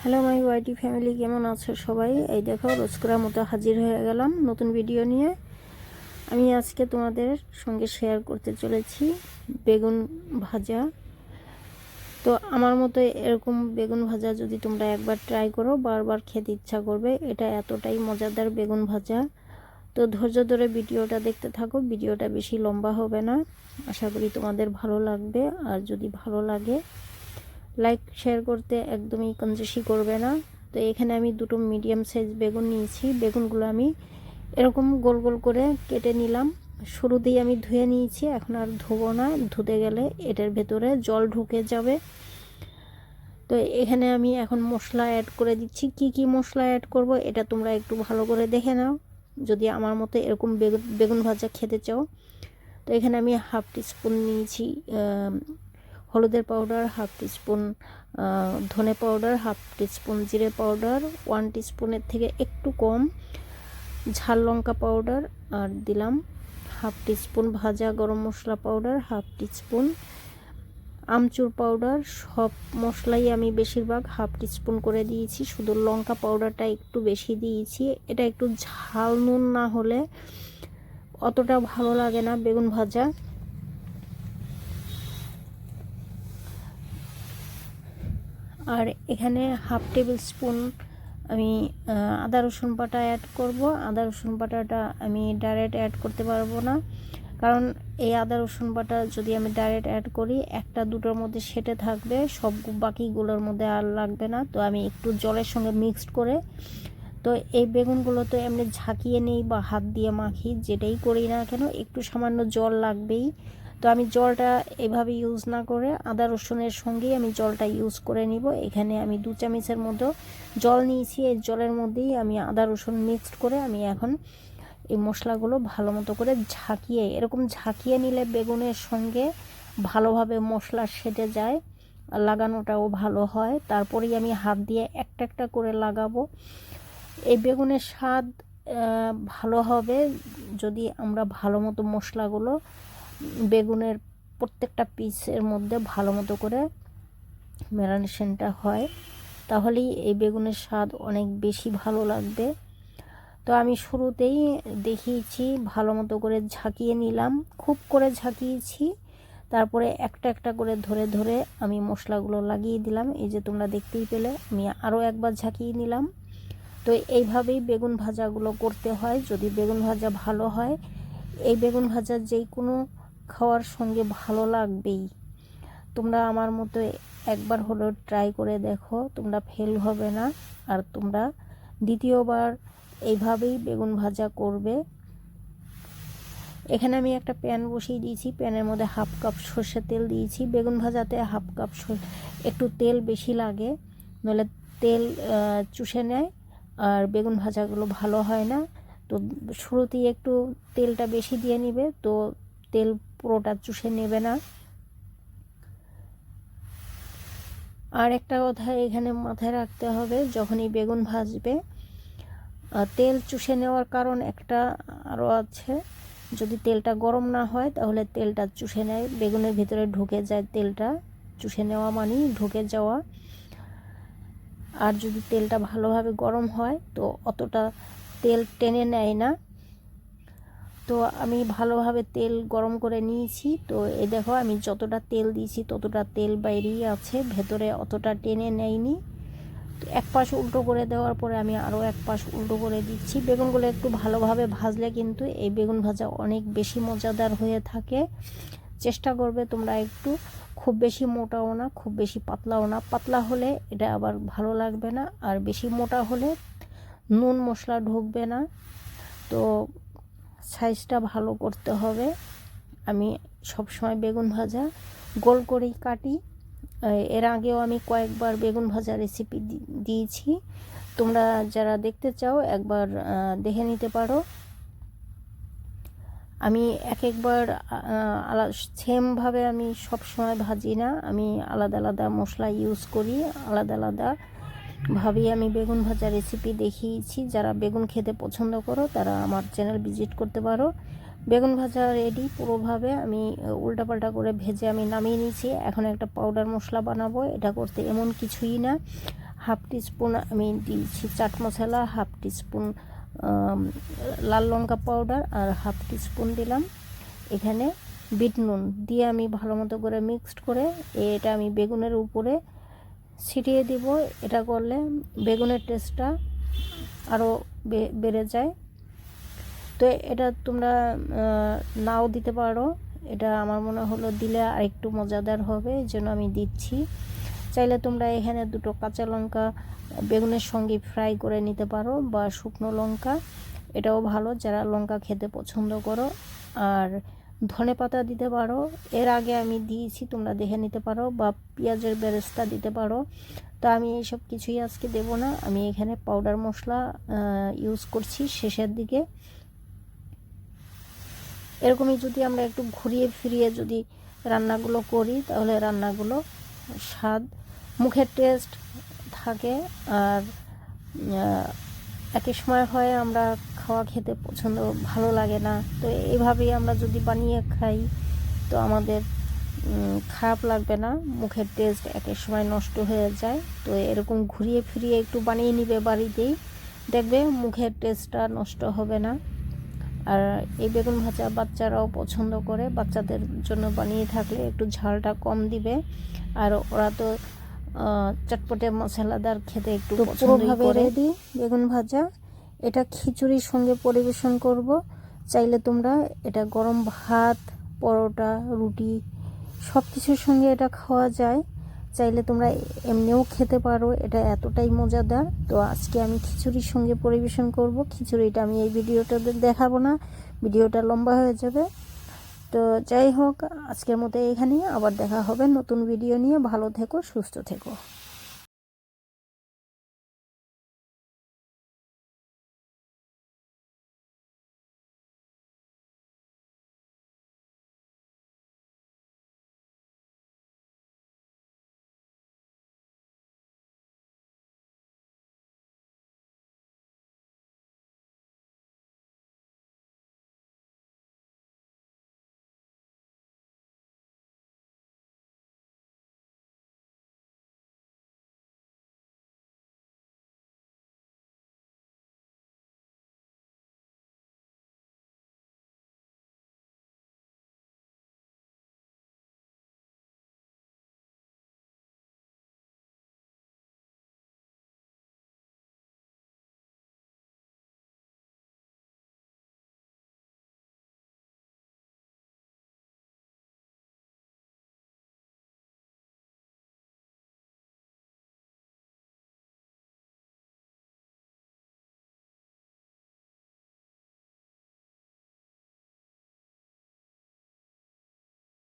Hello my YT family কেমন আছো সবাই? এই দেখো রোজকরার মতো হাজির হয়ে গেলাম নতুন ভিডিও নিয়ে। আমি আজকে তোমাদের সঙ্গে শেয়ার করতে চলেছি বেগুন ভাজা। তো আমার মতো এরকম বেগুন ভাজা যদি তোমরা একবার ট্রাই করো, বারবার খেতে ইচ্ছা করবে। এটা এতটাই মজাদার বেগুন ভাজা। তো ধৈর্য ধরে ভিডিওটা দেখতে থাকো, ভিডিওটা বেশি লম্বা হবে না। আশা করি তোমাদের ভালো লাগবে। আর যদি ভালো লাগে লাইক শেয়ার করতে একদমই কঞ্জুসি করবে না। তো এখানে আমি দুটো মিডিয়াম সাইজ বেগুন নিয়েছি। বেগুনগুলো আমি এরকম গোল গোল করে কেটে নিলাম। শুরুতেই আমি ধুয়ে নিয়েছি। এখন আর ধোবো না। ধুতে গেলে এটার ভেতরে জল ঢুকে যাবে। তো এখানে আমি এখন মশলা অ্যাড করে দিচ্ছি। কি কি মশলা অ্যাড করব এটা তোমরা একটু ভালো করে দেখে নাও। যদি আমার মতো এরকম বেগুন বেগুন ভাজা খেতে চাও। তো এখানে আমি হাফ টিস্পুন নিয়েছি হলুদের পাউডার হাফ টিস্পুন ধনে পাউডার হাফ টিস্পুন জিরে পাউডার ওয়ান টিস্পুনের থেকে একটু কম ঝাল লঙ্কা পাউডার আর দিলাম হাফ টিস্পুন ভাজা garam masala powder half teaspoon amchur powder সব মশলাই আমি বেশিরভাগ হাফ টিস্পুন করে দিয়েছি, শুধু লঙ্কা পাউডারটা একটু বেশি দিয়েছি, এটা একটু ঝাল নুন না হলে অতটা ভালো লাগে না বেগুন ভাজা। আর এখানে হাফ টেবিল স্পুন আমি আদা রসুন বাটা অ্যাড করব। আদা রসুন বাটাটা আমি ডাইরেক্ট অ্যাড করতে পারব না। কারণ এই আদা রসুন বাটা যদি আমি ডাইরেক্ট অ্যাড করি, একটা দুটোর মধ্যে সেটে থাকবে, সব বাকিগুলোর মধ্যে আর লাগবে না। তো আমি একটু জলের সঙ্গে মিক্সড করে, তো এই বেগুনগুলো তো এমনি ঝাঁকিয়ে নেই বা হাত দিয়ে মাখি, যেটাই করি না কেন, একটু সামান্য জল লাগবেই। তো আমি জলটা এভাবে ইউজ না করে আদা রসুনের সঙ্গেই আমি জলটা ইউজ করে নিব। এখানে আমি দু চামচের মতো জল নিয়েছি। এই জলের মধ্যেই আমি আদা রসুন মিক্সড করে আমি এখন এই মশলাগুলো ভালো মতো করে ঝাঁকিয়ে, এরকম ঝাঁকিয়ে নিলে বেগুনের সঙ্গে ভালোভাবে মশলা সেটে যায়, লাগানোটাও ভালো হয়। তারপরেই আমি হাত দিয়ে একটা একটা করে লাগাবো। এই বেগুনের স্বাদ ভালো হবে। যদি আমরা ভালো মতো মশলাগুলো বেগুনের প্রত্যেকটা পিসের মধ্যে ভালো মতো করে ম্যারিনেশনটা হয়। তাহলেই এই বেগুনের স্বাদ অনেক বেশি ভালো লাগবে। তো আমি শুরুতেই দেখিয়েছি, ভালো মতো করে ঝাঁকিয়ে নিলাম। খুব করে ঝাঁকিয়েছি। তারপরে একটা একটা করে ধরে ধরে আমি মশলাগুলো লাগিয়ে দিলাম। এই যে তোমরা দেখতেই পেলে, আমি আরও একবার ঝাঁকিয়ে নিলাম। তো এইভাবেই বেগুন ভাজাগুলো করতে হয়। যদি বেগুন ভাজা ভালো হয়, এই বেগুন ভাজা যেই কোনো খাওয়ার সঙ্গে ভালো লাগবেই। তোমরা আমার মতো একবার হলেও ট্রাই করে দেখো, তোমরা ফেল হবে না। আর তোমরা দ্বিতীয়বার এইভাবেই বেগুন ভাজা করবে। এখানে আমি একটা প্যান বসিয়ে দিয়েছি প্যানের মধ্যে হাফ কাপ সর্ষে তেল দিয়েছি। বেগুন ভাজাতে হাফ কাপ একটু তেল বেশি লাগে, নইলে তেল চুষে নেয়। আর বেগুন ভাজাগুলো ভালো হয় না, তো শুরুতেই একটু তেলটা বেশি দিয়ে নিবে, তো তেল পুরোটা চুষে নেবে না। আর একটা কথা এখানে মাথায় রাখতে হবে, যখনই বেগুন ভাজবে তেল চুষে নেওয়ার কারণ একটা আরও আছে। যদি তেলটা গরম না হয়, তাহলে তেলটা চুষে নেয়। বেগুনের ভিতরে ঢুকে যায় তেলটা, চুষে নেওয়া মানেই ঢুকে যাওয়া। আর যদি তেলটা ভালোভাবে গরম হয়, তো অতটা তেল টেনে নেয় না। তো আমি ভালোভাবে তেল গরম করে নিয়েছি। তো এ দেখো, আমি যতটা তেল দিয়েছি ততটা তেল বাইরেই আছে, ভেতরে অতটা টেনে নেয়নি। এক পাশ উল্টো করে দেওয়ার পরে আমি আরও এক পাশ উল্টো করে দিচ্ছি। বেগুনগুলো একটু ভালোভাবে ভাজলে কিন্তু এই বেগুন ভাজা অনেক বেশি মজাদার হয়ে থাকে। চেষ্টা করবে তোমরা একটু, খুব বেশি মোটাও না, খুব বেশি পাতলাও না। পাতলা হলে এটা আবার ভালো লাগবে না, আর বেশি মোটা হলে নুন মশলা ঢুকবে না। তো সাইজটা ভালো করতে হবে। আমি সব সময় বেগুন ভাজা গোল করেই কাটি। এর আগেও আমি কয়েকবার বেগুন ভাজা রেসিপি দিয়েছি। তোমরা যারা দেখতে চাও, একবার দেখে নিতে পারো। আমি এক একবার আলাদা সেমভাবে আমি সব সময় ভাজি না। আমি আলাদা আলাদা মশলা ইউজ করি, আলাদা আলাদা ভাবেই আমি বেগুন ভাজা রেসিপি দেখিয়েছি। যারা বেগুন খেতে পছন্দ করো, তারা আমার চ্যানেল ভিজিট করতে পারো। বেগুন ভাজা রেডি পুরোভাবে আমি উল্টাপাল্টা করে ভেজে আমি নামিয়ে নিয়েছি। এখন একটা পাউডার মশলা বানাবো। এটা করতে এমন কিছুই না। হাফ টিস্পুন আমি দিয়েছি চাট মশলা, হাফ টিস্পুন লাল লঙ্কা পাউডার আর হাফ টিস্পুন দিলাম। এখানে বিট নুন দিয়ে আমি ভালো মতো করে মিক্সড করে, এটা আমি বেগুনের উপরে ছিটিয়ে দিব। এটা করলে বেগুনের টেস্টটা আরও বেড়ে যায়। তো এটা তোমরা নাও দিতে পারো। এটা আমার মনে হলো দিলে আরেকটু মজাদার হবে, এই জন্য আমি দিচ্ছি। চাইলে তোমরা এখানে দুটো কাঁচা লঙ্কা বেগুনের সঙ্গে ফ্রাই করে নিতে পারো, বা শুকনো লঙ্কা। এটাও ভালো, যারা লঙ্কা খেতে পছন্দ করো। আর ধনে পাতা দিতে পারো। এর আগে আমি দিয়েছি, তোমরা দেখে নিতে পারো বা পেঁয়াজের বেরেস্তা দিতে পারো। তো আমি এইসব কিছুই আজকে দেব না। আমি এখানে পাউডার মশলা ইউজ করছি শেষের দিকে। এরকমই যদি আমরা একটু ঘুরিয়ে ফিরিয়ে যদি রান্নাগুলো করি, তাহলে রান্নাগুলো স্বাদ, মুখের টেস্ট থাকে। আর একই সময় হয় আমরা খাওয়া খেতে পছন্দ ভালো লাগে না। তো এইভাবেই আমরা যদি বানিয়ে খাই তো আমাদের খারাপ লাগবে না। মুখের টেস্ট একের সময় নষ্ট হয়ে যায়। তো এরকম ঘুরিয়ে ফিরিয়ে একটু বানিয়ে নিবে বাড়িতেই। দেখবে মুখের টেস্টটা নষ্ট হবে না। আর এই বেগুন ভাজা বাচ্চারাও পছন্দ করে। বাচ্চাদের জন্য বানিয়ে থাকলে একটু ঝালটা কম দিবে। আর ওরা তো চটপটে মশলাদার খেতে একটু পুরোভাবে রেডি বেগুন ভাজা? এটা খিচুড়ির সঙ্গে পরিবেশন করব। চাইলে তোমরা এটা গরম ভাত, পরোটা, রুটি সব কিছুর সঙ্গে এটা খাওয়া যায়। চাইলে তোমরা এমনিও খেতে পারো, এটা এতটাই মজাদার। তো আজকে আমি খিচুড়ির সঙ্গে পরিবেশন করব। খিচুড়িটা আমি এই ভিডিওটা দেখাবো না, ভিডিওটা লম্বা হয়ে যাবে। তো যাই হোক, আজকের মতো এখানেই, আবার দেখা হবে নতুন ভিডিও নিয়ে। ভালো থেকো, সুস্থ থেকো।